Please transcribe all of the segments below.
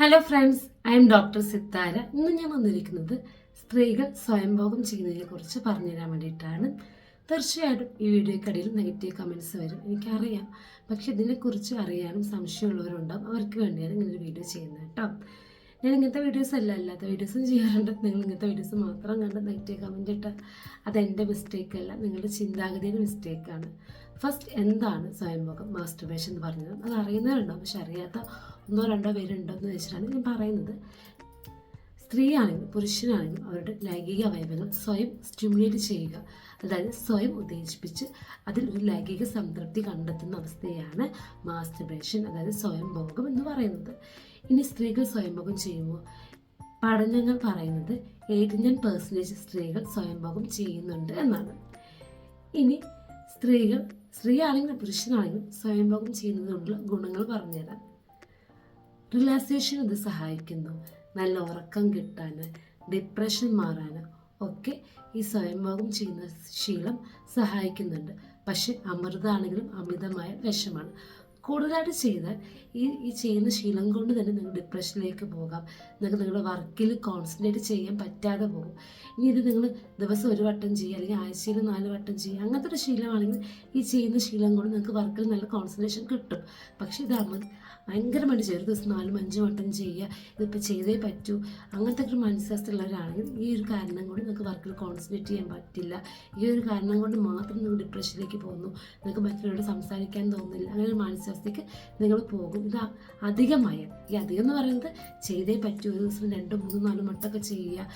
Hello friends I am doctor Sithara ഇന്ന് ഞാൻ വന്നിരിക്കുന്നത് സ്ത്രീകൾ സ്വയംഭോഗം ചെയ്യുന്നതിനെ കുറിച്ച് പറഞ്ഞുതരാൻ വേണ്ടിയിട്ടാണ്. തീർച്ചയായിട്ടും ഈ വീഡിയോക്കടിയിൽ നെഗറ്റീവ് കമൻസ് വരും. എനിക്കറിയാം. പക്ഷെ ഇതിനെക്കുറിച്ച് അറിയാനും സംശയമുള്ളവരുണ്ടാവും. അവർക്ക് വേണ്ടിയാണ് ഇങ്ങനൊരു വീഡിയോ ചെയ്യുന്നത് കേട്ടോ. ഞാൻ ഇങ്ങനത്തെ വീഡിയോസ് അല്ല അല്ലാത്ത വീഡിയോസും ചെയ്യാറുണ്ട്. നിങ്ങൾ ഇങ്ങനത്തെ വീഡിയോസ് മാത്രം കണ്ട് നെഗറ്റീവ് കമന്റ് ഇട്ട അതെന്റെ മിസ്റ്റേക്ക് അല്ല നിങ്ങളുടെ ചിന്താഗതിയുടെ മിസ്റ്റേക്കാണ് ഫസ്റ്റ് എന്താണ് സ്വയംഭോഗം? മാസ്റ്റർബേഷൻ എന്ന് പറഞ്ഞത്. അത് അറിയുന്നവരുണ്ടാവും പക്ഷെ അറിയാത്ത ഒന്നോ രണ്ടോ പേരുണ്ടോ എന്ന് വെച്ചിട്ടാണ് ഞാൻ പറയുന്നത്. സ്ത്രീയാണെങ്കിലും പുരുഷനാണെങ്കിലും അവരുടെ ലൈംഗിക അവയവങ്ങൾ സ്വയം സ്റ്റിമുലേറ്റ് ചെയ്യുക. അതായത് സ്വയം ഉത്തേജിപ്പിച്ച് അതിൽ ഒരു ലൈംഗിക സംതൃപ്തി കണ്ടെത്തുന്ന അവസ്ഥയാണ് മാസ്റ്റർബേഷൻ അതായത് സ്വയം ഭോഗം എന്ന് പറയുന്നത്. ഇനി സ്ത്രീകൾ സ്വയംഭോഗം ചെയ്യുമ്പോൾ പഠനങ്ങൾ പറയുന്നത് എയ്റ്റി നയൻ സ്ത്രീകൾ സ്വയംഭോഗം ചെയ്യുന്നുണ്ട് എന്നാണ്. ഇനി സ്ത്രീകൾ സ്ത്രീ ആണെങ്കിലും പുരുഷനാണെങ്കിലും സ്വയംഭോഗം ചെയ്യുന്നതിനുള്ള ഗുണങ്ങൾ പറഞ്ഞുതരാം. റിലാക്സേഷൻ ഇത് സഹായിക്കുന്നു. നല്ല ഉറക്കം കിട്ടാൻ ഡിപ്രഷൻ മാറാൻ ഒക്കെ ഈ സ്വയംഭോഗം ചെയ്യുന്ന ശീലം സഹായിക്കുന്നുണ്ട്. പക്ഷെ അമൃതാണെങ്കിലും അമിതമായ വിഷമാണ്. കൂടുതലായിട്ട് ചെയ്താൽ ഈ ഈ ചെയ്യുന്ന ശീലം കൊണ്ട് തന്നെ നിങ്ങൾ ഡിപ്രഷനിലേക്ക് പോകാം. നിങ്ങൾക്ക് നിങ്ങളുടെ വർക്കിൽ കോൺസെൻട്രേറ്റ് ചെയ്യാൻ പറ്റാതെ പോകും. ഇനി ഇത് നിങ്ങൾ ദിവസം ഒരു വട്ടം ചെയ്യുക അല്ലെങ്കിൽ ആഴ്ചയിൽ നാല് വട്ടം ചെയ്യുക അങ്ങനത്തെ ഒരു ശീലമാണെങ്കിൽ ഈ ചെയ്യുന്ന ശീലം കൊണ്ട് നിങ്ങൾക്ക് വർക്കിൽ നല്ല കോൺസെൻട്രേഷൻ കിട്ടും. പക്ഷേ ഇത് അമ ഭയങ്കരമായിട്ട് ചെയ്യും ഒരു ദിവസം നാലും അഞ്ചും വട്ടം ചെയ്യുക ഇതിപ്പോൾ ചെയ്തേ പറ്റൂ. അങ്ങനത്തെ ഒരു മനസ്സിലാസ്റ്റുള്ളവരാണെങ്കിൽ ഈ ഒരു കാരണം കൊണ്ട് നിങ്ങൾക്ക് വർക്കിൽ കോൺസെൻട്രേറ്റ് ചെയ്യാൻ പറ്റില്ല. ഈ ഒരു കാരണം കൊണ്ട് മാത്രം നിങ്ങൾ ഡിപ്രഷനിലേക്ക് പോകുന്നു. നിങ്ങൾക്ക് മറ്റുള്ളവരോട് സംസാരിക്കാൻ തോന്നുന്നില്ല. അങ്ങനെ ഒരു മാനസികാവസ്ഥയ്ക്ക് നിങ്ങൾ പോകും. ഇത് അധികമായ. ഈ അധികം എന്ന് പറയുന്നത് ചെയ്തേ പറ്റൂ. ഒരു ദിവസം രണ്ടും മൂന്നും നാലും വട്ടമൊക്കെ ചെയ്യുക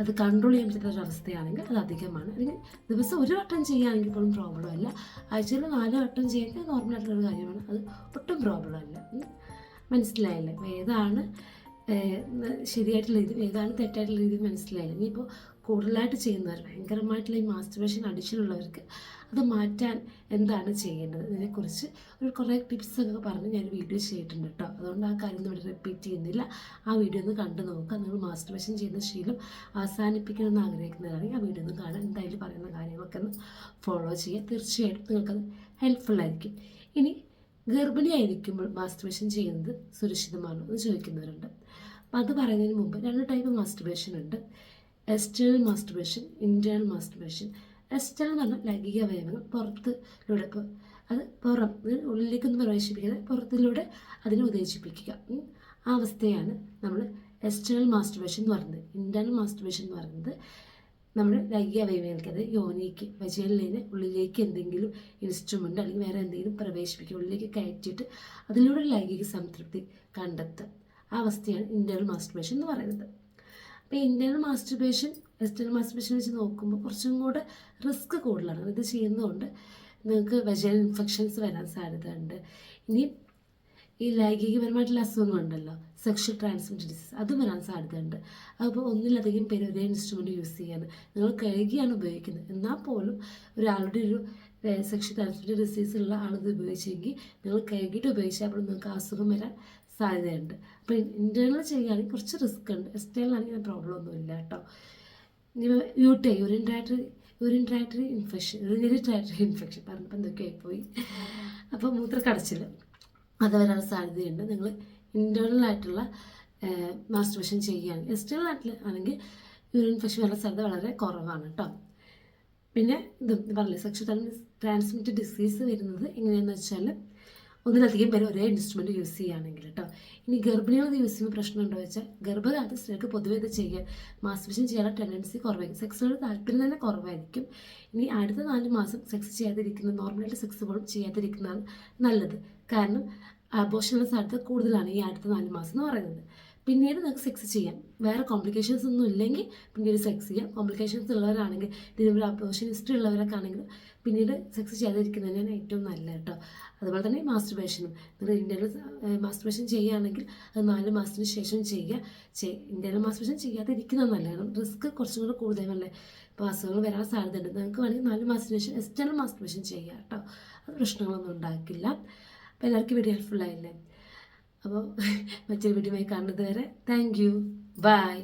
അത് കൺട്രോൾ ചെയ്യാൻ പറ്റുന്ന ഒരു അവസ്ഥയാണെങ്കിൽ അത് അധികമാണ്. അല്ലെങ്കിൽ ദിവസം ഒരു വട്ടം ചെയ്യുകയാണെങ്കിൽ പോലും പ്രോബ്ലം അല്ല. ആഴ്ചയിൽ നാല് വട്ടം ചെയ്യുക നോർമൽ ഒരു കാര്യമാണ്. അത് ഒട്ടും പ്രോബ്ലം അല്ല. മനസ്സിലായല്ലേ? ഏതാണ് ശരിയായിട്ടുള്ള രീതി ഏതാണ് തെറ്റായിട്ടുള്ള രീതി മനസ്സിലായില്ല? ഇനിയിപ്പോൾ കൂടുതലായിട്ട് ചെയ്യുന്നവർ ഭയങ്കരമായിട്ടുള്ള ഈ മാസ്റ്റർബേഷൻ അഡിക്ഷൻ ഉള്ളവർക്ക് അത് മാറ്റാൻ എന്താണ് ചെയ്യേണ്ടത്? ഇതിനെക്കുറിച്ച് ഒരു കുറേ ടിപ്സ് ഒക്കെ പറഞ്ഞ് ഞാൻ വീഡിയോ ചെയ്തിട്ടുണ്ട് കേട്ടോ. അതുകൊണ്ട് ആ കാര്യം ഇവിടെ റിപ്പീറ്റ് ചെയ്യുന്നില്ല. ആ വീഡിയോ ഒന്ന് കണ്ടു നോക്കുക. നിങ്ങൾ മാസ്റ്റർബേഷൻ ചെയ്യുന്ന ശീലം അവസാനിപ്പിക്കണമെന്ന് ആഗ്രഹിക്കുന്നവരാണെങ്കിൽ ആ വീഡിയോ ഒന്ന് കാണാൻ എന്തായാലും പറയുന്ന കാര്യങ്ങളൊക്കെ ഒന്ന് ഫോളോ ചെയ്യുക. തീർച്ചയായിട്ടും നിങ്ങൾക്കത് ഹെൽപ്ഫുൾ ആയിരിക്കും. ഇനി ഗർഭിണിയായിരിക്കുമ്പോൾ മാസ്റ്റർബേഷൻ ചെയ്യുന്നത് സുരക്ഷിതമാണോ എന്ന് ചോദിക്കുന്നവരുണ്ട്. അപ്പം അത് പറയുന്നതിന് മുമ്പ് രണ്ട് ടൈപ്പ് മാസ്റ്റർബേഷൻ ഉണ്ട്. External masturbation internal masturbation external എന്ന് പറഞ്ഞാൽ ലൈംഗിക അവയവങ്ങൾ പുറത്തിലൂടെ അത് പുറം ഉള്ളിലേക്ക് ഉള്ളിലേക്കൊന്നും പ്രവേശിപ്പിക്കാതെ പുറത്തിലൂടെ അതിനെ ഉത്തേജിപ്പിക്കുക. ആ അവസ്ഥയാണ് നമ്മൾ എക്സ്റ്റേണൽ മാസ്റ്റുബേഷൻ എന്ന് പറയുന്നത്. ഇന്റേണൽ മാസ്റ്റുബേഷൻ എന്ന് പറയുന്നത് നമ്മൾ ലൈംഗിക അവയവങ്ങൾക്ക് അത് യോനിക്ക് വജലിനെ ഉള്ളിലേക്ക് എന്തെങ്കിലും ഇൻസ്ട്രുമെന്റ് അല്ലെങ്കിൽ വേറെ എന്തെങ്കിലും പ്രവേശിപ്പിക്കുക ഉള്ളിലേക്ക് കയറ്റിയിട്ട് അതിലൂടെ ലൈംഗിക സംതൃപ്തി കണ്ടെത്തുക. ആ അവസ്ഥയാണ് ഇന്റേണൽ മാസ്റ്റുബേഷൻ എന്ന് പറയുന്നത്. അപ്പോൾ ഇന്റേണൽ മാസ്റ്റർബേഷൻ എക്സ്റ്റേണൽ മാസ്റ്റർബേഷൻ വെച്ച് നോക്കുമ്പോൾ കുറച്ചും കൂടെ റിസ്ക് കൂടുതലാണ്. ഇത് ചെയ്യുന്നതുകൊണ്ട് നിങ്ങൾക്ക് വെജൽ ഇൻഫെക്ഷൻസ് വരാൻ സാധ്യതയുണ്ട്. ഇനി ഈ ലൈംഗികപരമായിട്ടുള്ള അസുഖങ്ങളുണ്ടല്ലോ സെക്ഷൽ ട്രാൻസ്മിറ്റ് ഡിസീസ് അതും വരാൻ സാധ്യതയുണ്ട്. അപ്പോൾ ഒന്നിലധികം പേര് ഒരേ ഇൻസ്ട്രുമെന്റ് യൂസ് ചെയ്യാണ് നിങ്ങൾ കഴുകിയാണ് ഉപയോഗിക്കുന്നത്. എന്നാൽ പോലും ഒരാളുടെ ഒരു സെക്ഷൽ ട്രാൻസ്മിറ്റഡ് ഡിസീസ് ഉള്ള ആളിത് ഉപയോഗിച്ചെങ്കിൽ നിങ്ങൾ കഴുകിയിട്ട് ഉപയോഗിച്ചാൽ അപ്പോൾ നിങ്ങൾക്ക് അസുഖം വരാൻ സാധ്യതയുണ്ട്. അപ്പോൾ ഇന്റേർണൽ ചെയ്യുകയാണെങ്കിൽ കുറച്ച് റിസ്ക് ഉണ്ട്. എക്സ്റ്റേണൽ ആണെങ്കിൽ പ്രോബ്ലം ഒന്നുമില്ല കേട്ടോ. യൂട്ടേ urine tract urine tract infection urinary dietary infection പറഞ്ഞപ്പോൾ എന്തൊക്കെയായി പോയി. അപ്പോൾ മൂത്രക്കടച്ചിൽ അത് വരാൻ സാധ്യതയുണ്ട്. നിങ്ങൾ ഇന്റേർണൽ ആയിട്ടുള്ള മാസ്റ്റർബേഷൻ ചെയ്യുകയാണെങ്കിൽ എക്സ്റ്റേണൽ ആയിട്ടുള്ള ആണെങ്കിൽ യൂറിൻ ഇൻഫെക്ഷൻ വരാൻ സാധ്യത വളരെ കുറവാണ് കേട്ടോ. പിന്നെ ഇത് പറഞ്ഞില്ലേ സെക്ഷൽ ട്രാൻസ്മിറ്റഡ് ഡിസീസ് വരുന്നത് എങ്ങനെയാണെന്ന് വെച്ചാൽ ഒന്നിലധികം പേര് ഒരേ ഇൻസ്ട്രുമെന്റ് യൂസ് ചെയ്യുകയാണെങ്കിൽ കേട്ടോ ഇനി ഗർഭിണികൾ യൂസ് ചെയ്യുമ്പോൾ പ്രശ്നമുണ്ടോ വെച്ചാൽ ഗർഭകാലത്ത് സ്ത്രീകൾക്ക് പൊതുവെ ഇത് ചെയ്യാൻ മാസ്പിഷൻ ചെയ്യാനുള്ള ടെൻഡൻസി കുറവായിരിക്കും. സെക്സിനോട് താല്പര്യം തന്നെ കുറവായിരിക്കും. ഇനി അടുത്ത നാല് മാസം സെക്സ് ചെയ്യാതിരിക്കുന്നത് നോർമലായിട്ട് സെക്സ് പോലും ചെയ്യാതിരിക്കുന്നതാണ് നല്ലത്. കാരണം അബോഷനുള്ള സാധ്യത കൂടുതലാണ് ഈ അടുത്ത നാല് മാസം എന്ന് പറയുന്നത്. പിന്നീട് നിങ്ങൾക്ക് സെക്സ് ചെയ്യാം. വേറെ കോംപ്ലിക്കേഷൻസ് ഒന്നും ഇല്ലെങ്കിൽ പിന്നീട് സെക്സ് ചെയ്യാം. കോംപ്ലിക്കേഷൻസ് ഉള്ളവരാണെങ്കിൽ ഇതിനൊരു അപ്പോഷൻ ഹിസ്റ്ററി ഉള്ളവരൊക്കെ ആണെങ്കിൽ പിന്നീട് സെക്സ് ചെയ്യാതിരിക്കുന്നത് തന്നെയാണ് ഏറ്റവും നല്ലത് കേട്ടോ. അതുപോലെ തന്നെ മാസ്റ്റർബേഷനും നിങ്ങൾ ഇന്ത്യയിൽ മാസ്റ്റർബേഷൻ ചെയ്യുകയാണെങ്കിൽ അത് നാല് മാസത്തിന് ശേഷം ചെയ്യുക. ഇന്ത്യയിൽ മാസ്റ്റർബേഷൻ ചെയ്യാതിരിക്കുന്നത് നല്ലതാണ് റിസ്ക് കുറച്ചും കൂടെ കൂടുതലല്ലേ? ഇപ്പോൾ അസുഖങ്ങൾ വരാൻ സാധ്യതയുണ്ട്. നിങ്ങൾക്ക് വേണമെങ്കിൽ നാല് മാസത്തിന് ശേഷം എക്സ്റ്റേണൽ മാസ്റ്റർബേഷൻ ചെയ്യുക കേട്ടോ. അത് പ്രശ്നങ്ങളൊന്നും ഉണ്ടാക്കില്ല. അപ്പോൾ എല്ലാവർക്കും വീഡിയോ ഹെൽപ്ഫുൾ ആയില്ലേ? അപ്പോൾ മറ്റൊരു വീഡിയോയുമായി കാണുന്നത് വരെ താങ്ക് യു ബൈ